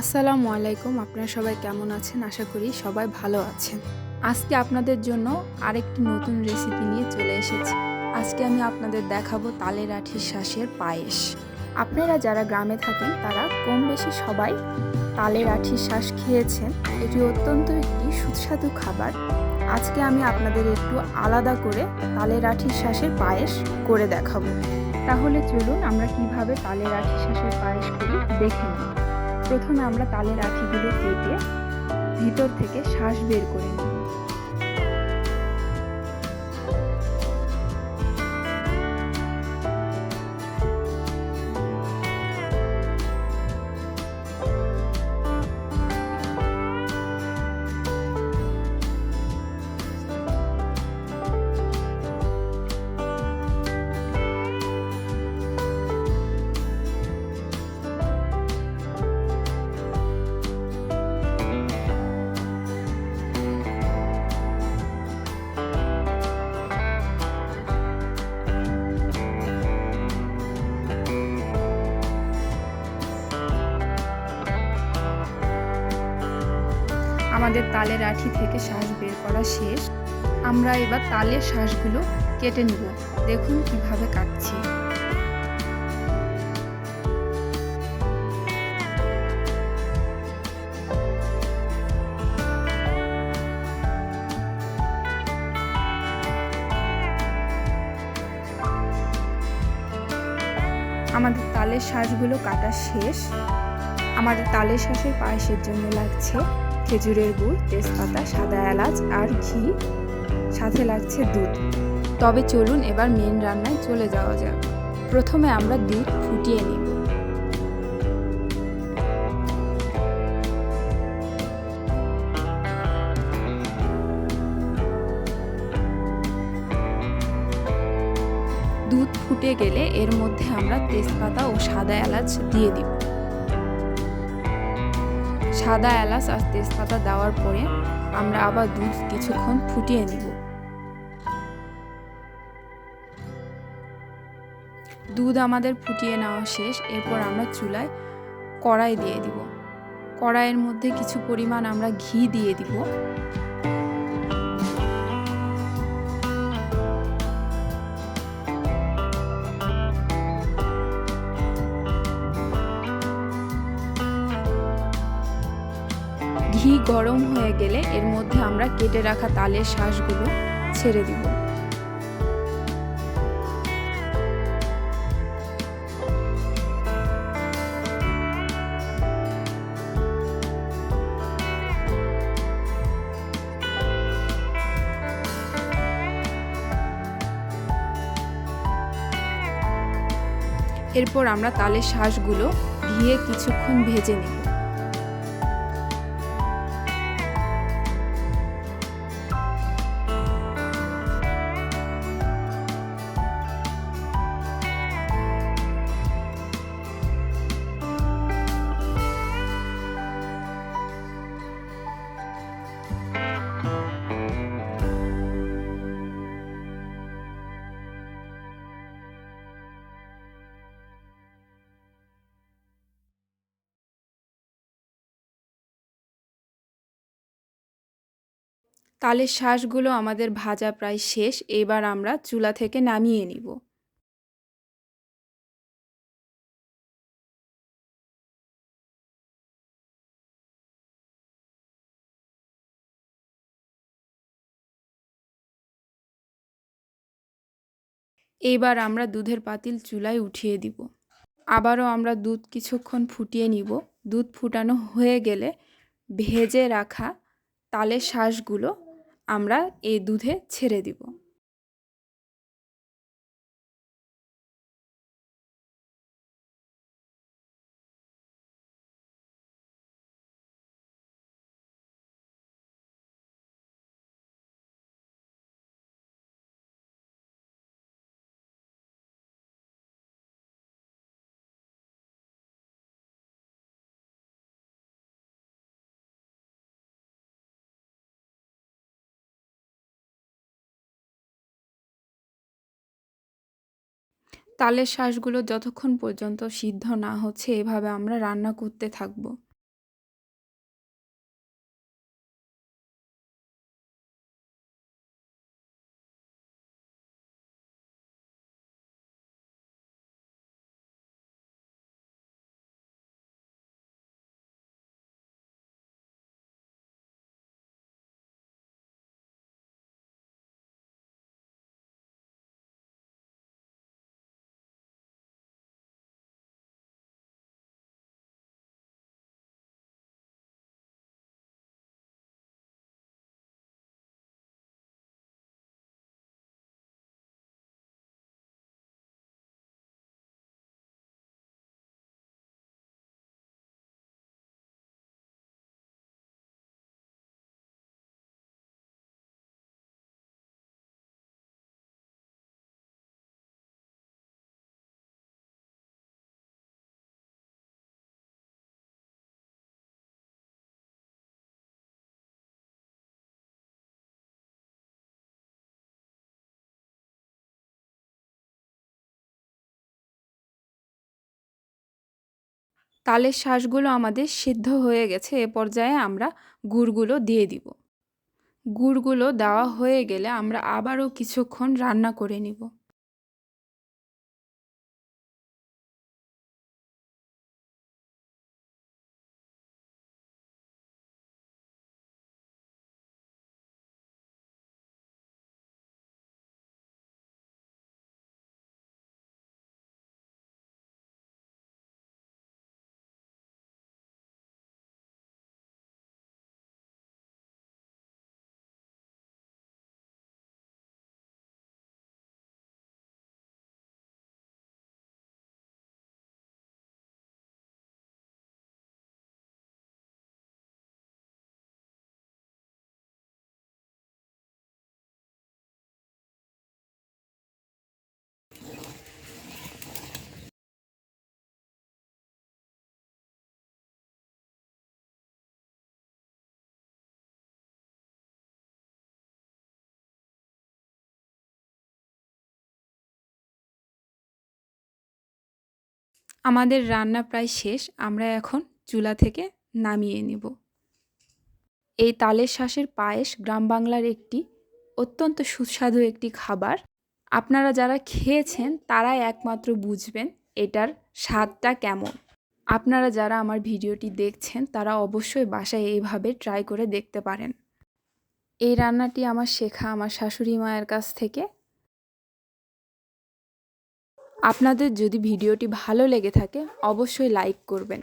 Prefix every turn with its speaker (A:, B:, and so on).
A: আসসালামু আলাইকুম, আপনারা সবাই কেমন আছেন? আশা করি সবাই ভালো আছেন। আজকে আপনাদের জন্য আরেকটি নতুন রেসিপি নিয়ে চলে এসেছি। আজকে আমি আপনাদের দেখাবো তালের আঠির শ্বাসের পায়েস। আপনারা যারা গ্রামে থাকেন, তারা কম বেশি সবাই তালের আঠির শ্বাস খেয়েছেন। এটি অত্যন্ত একটি সুস্বাদু খাবার। আজকে আমি আপনাদের একটু আলাদা করে তালের আঠির শ্বাসের পায়েস করে দেখাবো। তাহলে চলুন আমরা কীভাবে তালের আঠির শ্বাসের পায়েস করি, দেখে নিই। প্রথমে আমরা তালের আঠিগুলো কেটে ভিতর থেকে শ্বাস বের করে নিই। আমাদের তালের আঠি থেকে শ্বাস বের করা শেষ। আমরা এবার তালের শ্বাসগুলো কেটে নেব। দেখুন কীভাবে কাটছি। আমাদের তালের শ্বাসগুলো কাটা শেষ। আমাদের তালের শ্বাসের পায়েসের জন্য লাগছে খেজুরের গুড়, তেজপাতা, সাদা এলাচ আর ঘি। সাথে লাগছে দুধ। তবে চলুন এবার মেন রান্নায় চলে যাওয়া যাক। প্রথমে আমরা দুধ ফুটিয়ে নিব। দুধ ফুটে গেলে এর মধ্যে আমরা তেজপাতা ও সাদা এলাচ দিয়ে দিব। সাদা এলাচ আর তেজপাতা দেওয়ার পরে আমরা আবার দুধ কিছুক্ষণ ফুটিয়ে নিব। দুধ আমাদের ফুটিয়ে নেওয়া শেষ, এরপর আমরা চুলায় কড়াই দিয়ে দিব। কড়াইয়ের মধ্যে কিছু পরিমাণ আমরা ঘি দিয়ে দিব। ঘি গরম হয়ে গেলে এর মধ্যে আমরা কেটে রাখা তালের শ্বাসগুলো ছেড়ে দিব। এরপর আমরা তালের শ্বাসগুলো ঘিয়ে কিছুক্ষণ ভেজে নেব। তালের শ্বাসগুলো আমাদের ভাজা প্রায় শেষ, এবার আমরা চুলা থেকে নামিয়ে নিব। এবার আমরা দুধের পাতিল চুলায় উঠিয়ে দিব। আবারও আমরা দুধ কিছুক্ষণ ফুটিয়ে নিব। দুধ ফুটানো হয়ে গেলে ভেজে রাখা তালের শ্বাসগুলো আমরা এই দুধে ছেড়ে দিব। তালের শ্বাসগুলো যতক্ষণ পর্যন্ত সিদ্ধ না হচ্ছে এভাবে আমরা রান্না করতে থাকব। তালের শ্বাসগুলো আমাদের সিদ্ধ হয়ে গেছে, এ পর্যায়ে আমরা গুড়গুলো দিয়ে দিব। গুড়গুলো দেওয়া হয়ে গেলে আমরা আবারও কিছুক্ষণ রান্না করে নিব। আমাদের রান্না প্রায় শেষ, আমরা এখন চুলা থেকে নামিয়ে নেব। এই তালের শ্বাসের পায়েস গ্রাম বাংলার একটি অত্যন্ত সুস্বাদু একটি খাবার। আপনারা যারা খেয়েছেন, তারাই একমাত্র বুঝবেন এটার স্বাদটা কেমন। আপনারা যারা আমার ভিডিওটি দেখছেন, তারা অবশ্যই বাসায় এইভাবে ট্রাই করে দেখতে পারেন। এই রান্নাটি আমার শেখা, আমার শাশুড়ি মায়ের কাছ থেকে আপনাদের যদি ভিডিওটি ভালো লেগে থাকে অবশ্যই লাইক করবেন।